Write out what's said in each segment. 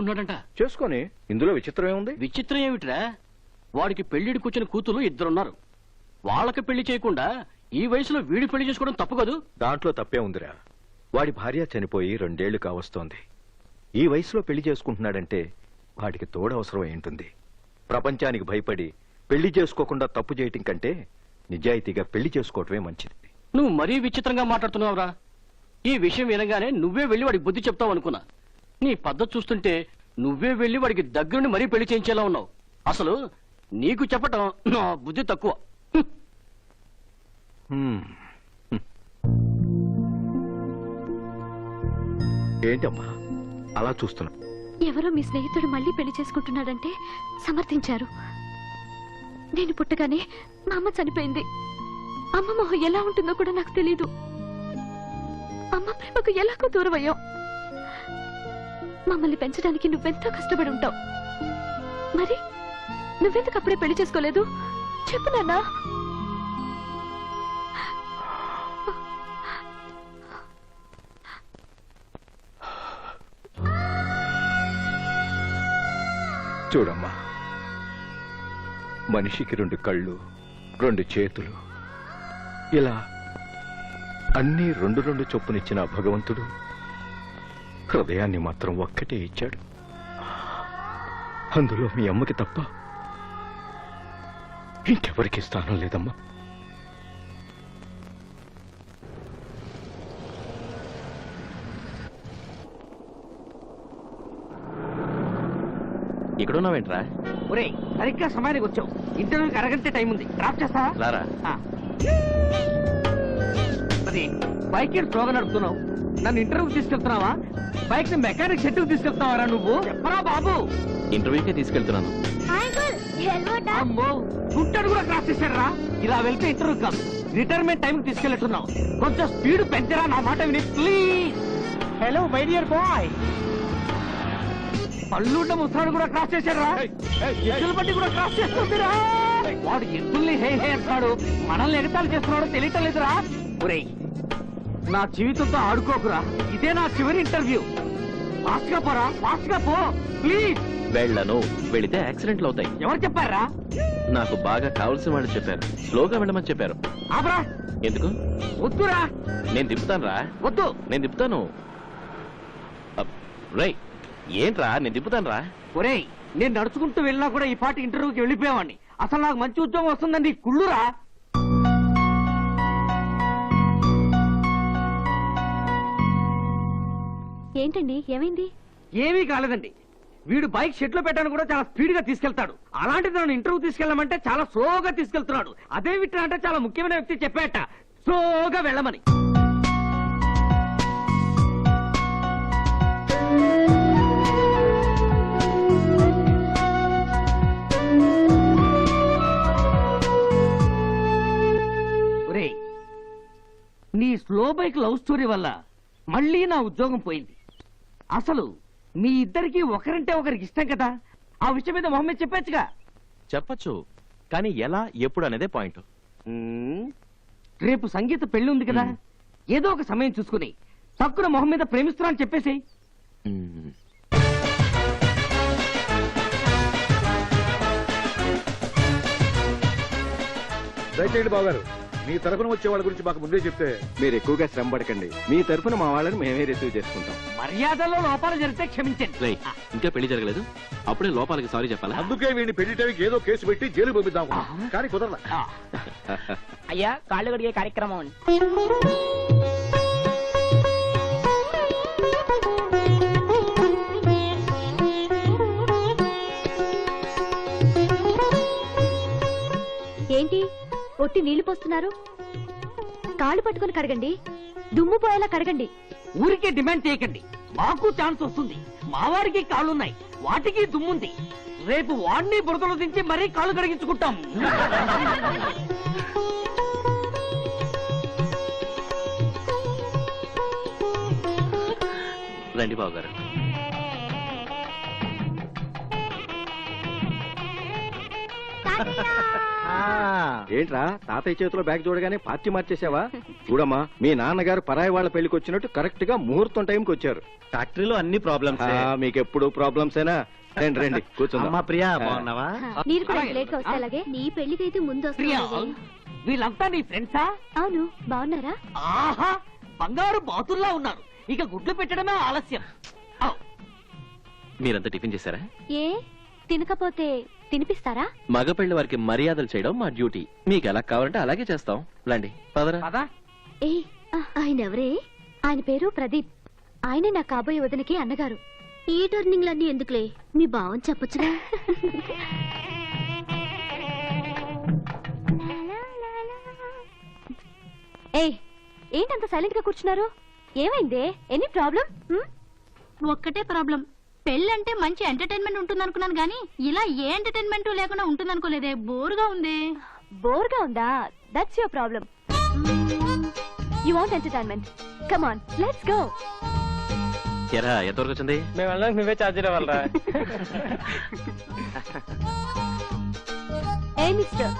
ఉన్నాడంట చేసుకొని ఇందులో విచిత్రం ఏముంది? విచిత్రం ఏమిట్రా? వాడికి పెళ్ళిడి కూర్చుని కూతురు ఇద్దరున్నారు. వాళ్ళకి పెళ్ళి చేయకుండా ఈ వయసులో వీడి పెళ్ళి చేసుకోవడం తప్పు కదూ? దాంట్లో తప్పే ఉందిరా. వాడి భార్య చనిపోయి రెండేళ్ళు కావస్తోంది. ఈ వయసులో పెళ్ళి చేసుకుంటున్నాడంటే వాడికి తోడవసరం ఏంటుంది? ప్రపంచానికి భయపడి పెళ్ళి చేసుకోకుండా తప్పు చేయటం కంటే నిజాయితీగా పెళ్ళి చేసుకోవటమే మంచిది. నువ్వు మరీ విచిత్రంగా మాట్లాడుతున్నావురా. ఈ విషయం వినగానే నువ్వే వెళ్ళి వాడికి బుద్ధి చెప్తావు అనుకున్నా నీ పద్ధతి చూస్తుంటే నువ్వే వెళ్ళి వాడికి దగ్గరుండి మరీ పెళ్ళి చేయించేలా ఉన్నావు. అసలు నీకు చెప్పటం నా బుద్ధి తక్కువ. ఏంటమ్మా? అలా చూస్తున్నా. ఎవరో మీ స్నేహితుడు మళ్ళీ పెళ్ళి చేసుకుంటున్నాడంటే సమర్థించారు. నేను పుట్టగానే మా అమ్మ చనిపోయింది. అమ్మ మొహం ఎలా ఉంటుందో కూడా నాకు తెలీదు. అమ్మ ప్రేమకు ఎలాగో దూరం అయ్యాం మమ్మల్ని పెంచడానికి నువ్వెంతో కష్టపడి ఉంటావు. మరి నువ్వెందుకు అప్పుడే పెళ్ళి చేసుకోలేదు? చెప్పు నాన్నా. చూడమ్మా. మనిషికి రెండు కళ్ళు రెండు చేతులు. ఇలా అన్నీ రెండు రెండు చొప్పునిచ్చిన భగవంతుడు హృదయాన్ని మాత్రం ఒక్కటే ఇచ్చాడు. అందులో మీ అమ్మకి తప్ప ఇంకెవరికి స్థానం లేదమ్మా. ఇక్కడ ఉన్నావేంట్రా ఒరే సరిగ్గా సమయానికి వచ్చావు. ఇంటర్వ్యూకి అరగంట టైం ఉంది. డ్రాప్ రారా. ఆ. మరి బైక్ స్లోగా నడుపుతున్నావు? నన్ను ఇంటర్వ్యూకి తీసుకెళ్తున్నావా? బైక్ని మెకానిక్ షెడ్యూల్ తీసుకెళ్తావారా నువ్వు? చెప్పరా బాబు. ఇంటర్వ్యూకే తీసుకెళ్తున్నాను. అమ్మో గుంటను కూడా క్రాస్ చేశారా ఇలా వెళ్తే ఇంటర్వ్యూ కాదు. రిటైర్మెంట్ టైం తీసుకెళ్ళట్టున్నావు కొంచెం స్పీడ్ పెంచరా నా మాట విని please hello my dear boy పళ్ళుండ ముసలాడు కూడా క్రాస్ చేశారా ఎద్దుల బండి కూడా క్రాస్ చేస్తుందిరా. వాడు ఎద్దుల్ని హే హే అంటున్నాడు. మనల్ని ఎగతాళి చేస్తున్నాడు తెలియటం లేదురా. ఒరేయ్ నా జీవితంతో ఆడుకోకురా. ఇదే నా చివరి ఇంటర్వ్యూ. ఫాస్ట్గా పోరా ఫాస్ట్గా పో ప్లీజ్. వెళ్ళను. వెళితే యాక్సిడెంట్లు అవుతాయి. ఎవరు చెప్పారా? నాకు బాగా కావాల్సిన వాళ్ళు చెప్పారు. స్లోగా వెళ్ళమని చెప్పారు. ఆపరా. ఎందుకు? వద్దురా. నేను తిప్పుతాను రా వద్దు. నేను తిప్పుతాను రేయ్ ఏంట్రా? నేను తిప్పుతాను రా ఒరేయ్ నేను నడుచుకుంటూ వెళ్ళినా కూడా ఈ పాటి ఇంటర్వ్యూకి వెళ్ళిపోయావాడిని. అసలు నాకు మంచి ఉద్యోగం వస్తుందండి కుళ్ళురా. ఏంటండి? ఏమైంది? ఏమీ కాలేదండి. వీడు బైక్ షెడ్లో పెట్టాను కూడా చాలా స్పీడ్గా తీసుకెళ్తాడు. అలాంటిది నన్ను ఇంటర్వ్యూ తీసుకెళ్ళమంటే చాలా స్లోగా తీసుకెళ్తున్నాడు. అదే విట్రా అంటే చాలా ముఖ్యమైన వ్యక్తి చెప్పాట. స్లోగా వెళ్ళమని. ఒరేయ్ నీ స్లో బైక్ లవ్ స్టోరీ వల్ల మళ్ళీ నా ఉద్యోగం పోయింది. అసలు మీ ఇద్దరికి ఒకరంటే ఒకరికి ఇష్టం కదా? ఆ విషయం మీద మొహమ్మద్ చెప్పొచ్చుగా. చెప్పచ్చు కానీ ఎలా ఎప్పుడు అనేదే పాయింట్. రేపు సంగీత పెళ్ళి ఉంది కదా. ఏదో ఒక సమయం చూసుకుని తక్కువ మొహం మీద ప్రేమిస్తున్నా అని చెప్పేసి. దయచేయండి బావగారు. మీ తరఫున వచ్చే వాళ్ళ గురించి మాకు ముందే చెప్తే మీరు ఎక్కువగా శ్రమ పడకండి. మీ తరఫున మా వాళ్ళని మేమే రిసీవ్ చేసుకుంటాం. మర్యాదలో లోపాలు జరిగితే క్షమించండి. రేయ్ ఇంకా పెళ్ళి జరగలేదు? అప్పుడే లోపాలకి సారీ చెప్పాలా? అందుకే వీడిని పెళ్ళి టైంకి ఏదో కేసు పెట్టి జైలు పంపిద్దాం. కానీ కుదరలా. ఆ, అయ్యా కాళ్ళు కడిగే కార్యక్రమం. ఒట్టి నీళ్ళు పోస్తున్నారు. కాళ్ళు పట్టుకొని కడగండి. దుమ్ము పోయేలా కడగండి. ఊరికే డిమాండ్ చేయకండి. మాకు ఛాన్స్ వస్తుంది. మా వాడికి కాళ్ళున్నాయి. వాటికి దుమ్ముంది. రేపు వాడిని బురదలు దించి మరీ కాళ్ళు కడిగించుకుంటాం. రండి బాబు గారు ఏంట్రా తాతయ్య చేతిలో బ్యాగ్ చూడగానే పార్టీ మార్చేసావా చూడమ్మా మీ నాన్నగారు పరాయి వాళ్ళ పెళ్ళికి వచ్చినట్టు కరెక్ట్గా ముహూర్తం టైంకి వచ్చారు. ఫ్యాక్టరీలో అన్ని ప్రాబ్లమ్స్ మీకు ఎప్పుడు ప్రాబ్లమ్స్ అయినా రండి రండి కూర్చుందాం. ప్రియా బాగున్నావా? మీరు కూడా లేట్గా వస్తే అలాగే? నీ పెళ్ళికైతే ముందు ప్రియా వస్తాను వీళ్ళంతా నీ ఫ్రెండ్సా అవును బాగున్నారా? ఆహా బంగారు బాతుల్లా ఉన్నారు. ఇక గుడ్లు పెట్టడమే ఆలస్యం. మీరంతా టిఫిన్ చేశారా? ఏ? తినకపోతే తినిపిస్తారా? మగ పెళ్ళి వారికి మర్యాదలు చేయడం మా డ్యూటీ. మీకు ఎలా కావాలంటే అలాగే చేస్తాం. రండి పదరా. పదా. ఏ ఆయన ఎవరే ఆయన పేరు ప్రదీప్. ఆయనే నా కాబోయే వదినకి అన్నగారు. ఈ టర్నింగ్లన్నీ ఎందుకులే? మీ భావం చెప్పొచ్చుగా. ఏ ఏంటంత సైలెంట్గా కూర్చున్నారు? ఏమైందే? Any problem? ఒక్కటే ప్రాబ్లం. పెళ్ళంటే మంచి ఎంటర్టైన్మెంట్ ఉంటుంది అనుకున్నాను కానీ ఇలా ఏ ఎంటర్టైన్మెంట్ లేకుండా ఉంటుంది అనుకోలేదే బోరుగా ఉంది. బోర్గా ఉందా? That's your problem you want entertainment come on let's go ఎరా ఎంతవరకు వచ్చింది మేము వెళ్ళడానికి నువ్వే ఛార్జ్ వాళ్ళరా ఏ మిస్టర్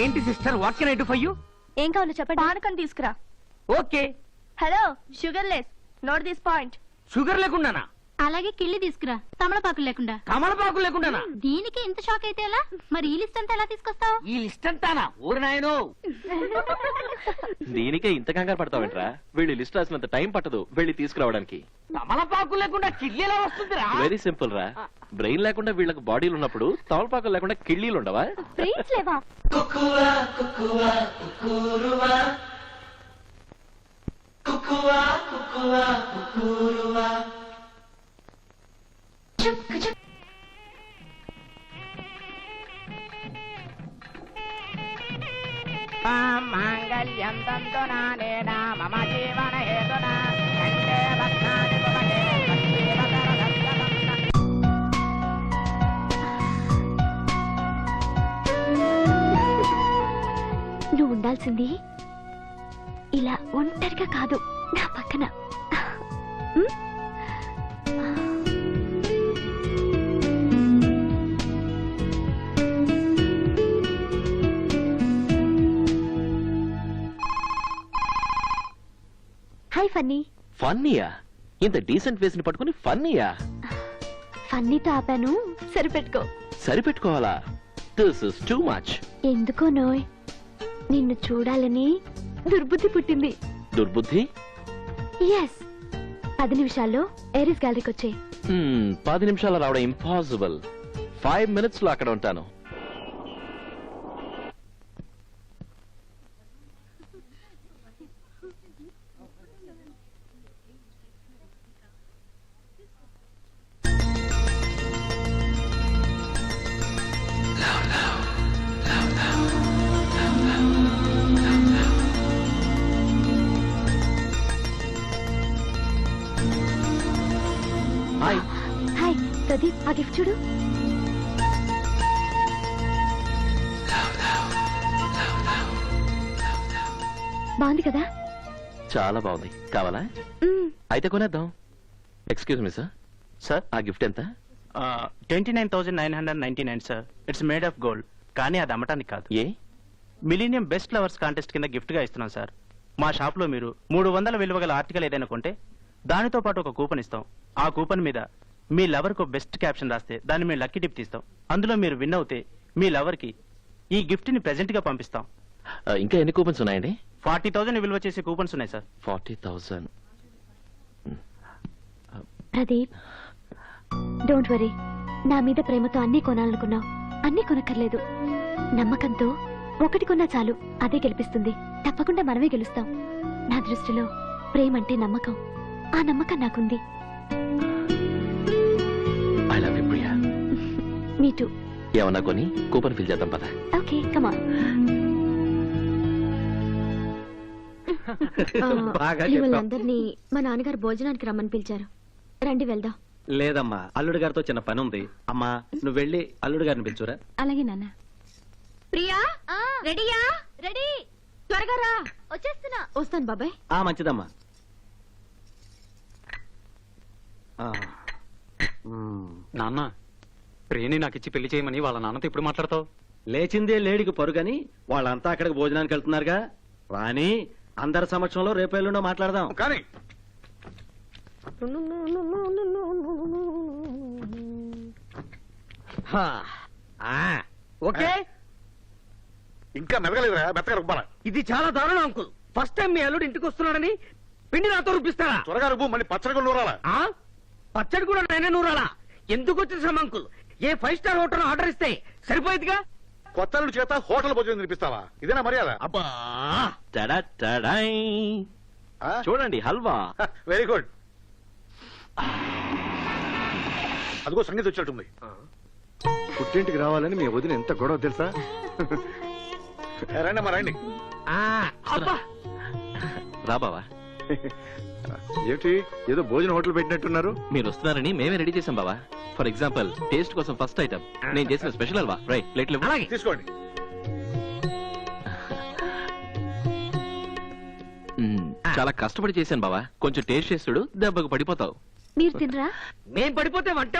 ఏంటి sister what can I do for you ఏం కావాలో చెప్పండి. పానకం తీసుకురా. Okay hello sugar less note this point sugar లేకుండానా? అలాగే కిళ్ళి తీసుకురా. తమలపాకులు లేకుండా. కమలపాకు లేకుండానా? దీనికి ఇంత షాక్ అయితే ఎలా? మరి ఈ లిస్ట్ అంతా ఎలా తీసుకొస్తావు? ఈ లిస్ట్ అంతానా? ఊరి నాయనో. దీనికే ఇంత కంగారు పడతావేంట్రా? వెళ్ళి లిస్ట్ రాసినంత టైం పట్టదు. వెళ్ళి తీసుకురావడానికి. కమలపాకు లేకుండా కిడ్నీ ఎలా వస్తుందిరా? వెరీ సింపుల్ రా. బ్రెయిన్ లేకుండా వీళ్ళకి బాడీలు ఉన్నప్పుడు తవలపాకలు లేకుండా కిళ్ళీలు ఉండవా? ఫ్రెండ్స్ లేవా? మాంగళ్యం తంతునానేన మమ జీవన హేతునా కంటే నువ్వు ఉండాల్సింది ఇలా ఒంటరిగా కాదు నా పక్కన. ఫన్నీ. ఫన్నీయా? ఇంత డీసెంట్ ఫేస్ని పట్టుకుని ఫన్నీయా? ఫన్నీతో ఆపాను సరిపెట్టుకో. సరిపెట్టుకోవాలా? దిస్ ఇస్ టూ మచ్ ఎందుకో నోయ్ నిన్ను చూడాలని దుర్బుద్ధి పుట్టింది. దుర్బుద్ధి? ఎస్ పది నిమిషాల్లో ఏరిస్ గ్యాలరీకి వచ్చే పది నిమిషాలు రావడం ఇంపాసిబుల్ ఫైవ్ మినిట్స్లో అక్కడ ఉంటాను. ప్రదీప్ ఆ గిఫ్ట్ చూడు. బాగుంది కదా? చాలా బాగుంది. కావాలా. అయితే కొనేద్దాం. ఎక్స్క్యూజ్ మీ సార్ సార్ ఆ గిఫ్ట్ ఎంత? Twenty nine thousand nine hundred ninety nine sir it's made of gold కానీ అది అమ్మటానికి కాదు. ఏ? మిలీనియం బెస్ట్ లవర్స్ కాంటెస్ట్ కింద గిఫ్ట్గా ఇస్తున్నాం సార్ మా షాప్లో మీరు మూడు వందల విలువ గల ఆర్టికల్ ఏదైనా కొంటే దానితో పాటు ఒక కూపన్ ఇస్తాం. ఆ కూపన్ మీద మీ లవర్కు బెస్ట్ క్యాప్షన్ రాస్తే దాన్ని మేము లక్కీ టిప్ తీస్తాం. అందులో మీరు విన్ అవుతే మీ లవర్కి ఈ గిఫ్ట్ని ప్రెజెంట్గా పంపిస్తాం. ఇంకా ఎన్ని కూపన్స్ ఉన్నాయండి? ఫార్టీ థౌసండ్ విలువ చేసే కూపన్స్ ఉన్నాయి sir. Forty thousand Pradeep don't worry నా మీద ప్రేమతో అన్నీ కొనాలనుకున్నావు. అన్నీ కొనక్కర్లేదు. నమ్మకంతో ఒకటి కొన్నా చాలు. అదే గెలిపిస్తుంది. తప్పకుండా మనమే గెలుస్తాం. నా దృష్టిలో ప్రేమ అంటే నమ్మకం. ఆ నమ్మకం నాకుంది. మీ టూ ఏమన్నా కొని కూపన్ ఫిల్ చేద్దాం పద. ఓకే కమా బాగా మిమ్మల్ని మా నాన్నగారు భోజనానికి రమ్మని పిలిచారు. రండి వెళ్దాం. లేదమ్మా అల్లుడు గారితో చిన్న పని ఉంది. అమ్మా నువ్వు వెళ్ళి అల్లుడు గారిని పిలుచురా. అలాగే నాన్న. ప్రియా? రెడీయా? రెడీ. త్వరగా రా. వచ్చేస్తున్నా. వస్తాను బాబాయ్. ఆ మంచిదమ్మా. ఆ, నాన్న ప్రియని నాకు ఇచ్చి పెళ్ళి చేయమని వాళ్ళ నాన్నతో ఇప్పుడు మాట్లాడతావు? లేచిందే లేడికి పరుగని వాళ్ళంతా అక్కడికి భోజనానికి వెళ్తున్నారుగా. రాని అందరి సమక్షంలో రేపు ఎల్లుండో మాట్లాడదాం. కానీ ఓకే. ఇంకా మెదగలేదురా మెత్తగా రుబ్బాల? ఇది చాలా దారుణం అంకుల్. ఫస్ట్ టైం మీ అల్లుడు ఇంటికి వస్తున్నాడని పిండి నాతో రూపిస్తారా త్వరగా రుబ్బు మళ్ళీ పచ్చడి నూరాలా? ఆ? పచ్చడి కూడా నేనే నూరాలా? ఎందుకు వచ్చిన శ్రమ uncle? A five star hotel order ఇస్తే సరిపోయేదిగా? కొత్త చేత హోటల్ భోజనం తినిపిస్తావా? ఇదేనా మర్యాద? అబ్బా! టడాయ్. చూడండి హల్వా. Very good. అదిగో సంగీత వచ్చేటుంది పుట్టింటికి రావాలని మీ వదిన ఎంత గొడవ తెలుసా? రండి అమ్మా రండి. ఆ, అబ్బా! రా బావా. ఏమిటి? ఏదో భోజన హోటల్ పెట్టినట్టున్నారు? మీరు వస్తున్నారని మేమే రెడీ చేసాం బావా. ఫర్ ఎగ్జాంపుల్ టేస్ట్ కోసం ఫస్ట్ ఐటమ్. నేను చేసిన స్పెషల్ హల్వా. రైట్ ప్లేట్లు తీసుకోండి. మ్మ్, చాలా కష్టపడి చేశాను బావా. కొంచెం టేస్ట్ చేస్తుడు దెబ్బకు పడిపోతావు. మీరు తినరా? మేం పడిపోతే వంట